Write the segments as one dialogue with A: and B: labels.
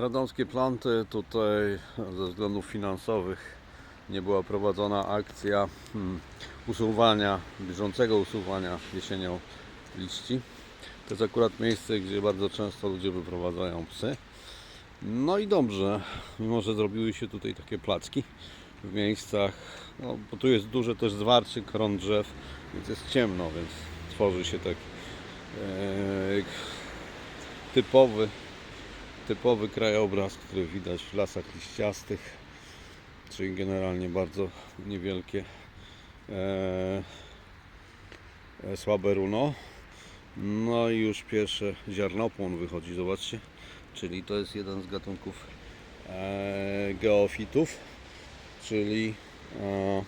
A: Radomskie planty tutaj ze względów finansowych nie była prowadzona akcja hmm, usuwania, bieżącego usuwania jesienią liści. To jest akurat miejsce, gdzie bardzo często ludzie wyprowadzają psy. No i dobrze, mimo że zrobiły się tutaj takie placki w miejscach, no, bo tu jest duże też zwarcie kron drzew, więc jest ciemno, więc tworzy się tak e, typowy typowy krajobraz, który widać w lasach liściastych, czyli generalnie bardzo niewielkie e, e, słabe runo. No i już pierwsze ziarnopłon wychodzi, zobaczcie. Czyli to jest jeden z gatunków e, geofitów, czyli e,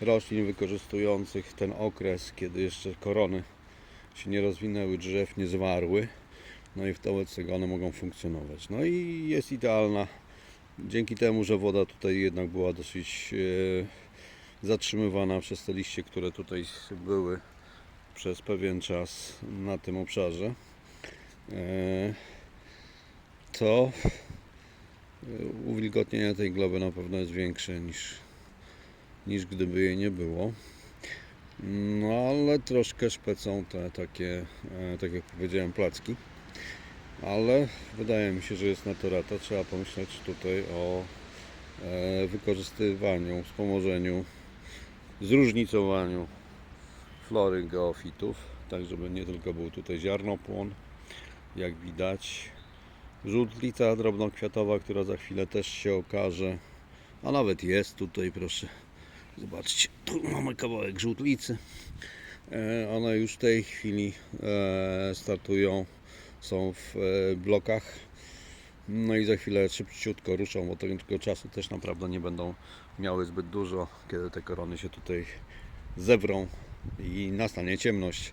A: roślin wykorzystujących ten okres, kiedy jeszcze korony się nie rozwinęły, drzew nie zwarły. No i tego one mogą funkcjonować. No i jest idealna dzięki temu, że woda tutaj jednak była dosyć e, zatrzymywana przez te liście, które tutaj były przez pewien czas na tym obszarze. E, to e, uwilgotnienie tej gleby na pewno jest większe niż, niż gdyby jej nie było. No ale troszkę szpecą te takie, tak jak powiedziałem, placki. Ale wydaje mi się, że jest na to rata. Trzeba pomyśleć tutaj o e, wykorzystywaniu, wspomożeniu, zróżnicowaniu flory geofitów, tak żeby nie tylko był tutaj ziarnopłon, jak widać, żółtlica drobnokwiatowa, która za chwilę też się okaże, a nawet jest tutaj, proszę, zobaczcie, tu mamy kawałek żółtlicy. E, One już w tej chwili e, startują są w e, blokach. No i za chwilę szybciutko ruszą, bo tego czasu też naprawdę nie będą miały zbyt dużo, kiedy te korony się tutaj zewrą i nastanie ciemność.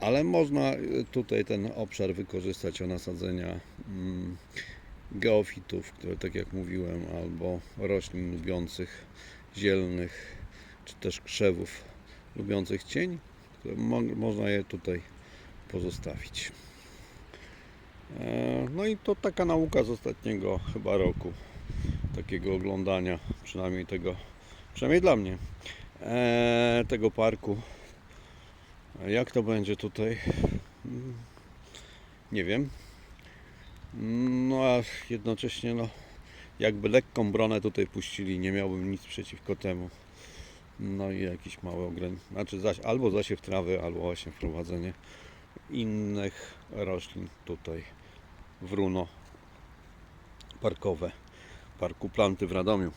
A: Ale można e, tutaj ten obszar wykorzystać o nasadzenia mm, geofitów, które tak jak mówiłem, albo roślin lubiących zielnych, czy też krzewów lubiących cień, które mo- można je tutaj pozostawić. E, No i to taka nauka z ostatniego chyba roku, takiego oglądania, przynajmniej tego, przynajmniej dla mnie, e, tego parku. Jak to będzie tutaj? Mm, Nie wiem. No a jednocześnie no, jakby lekką bronę tutaj puścili, nie miałbym nic przeciwko temu. No i jakiś mały ograniczenie, znaczy zaś, albo zasiew trawy, albo właśnie wprowadzenie innych roślin tutaj w runo parkowe Parku Planty w Radomiu.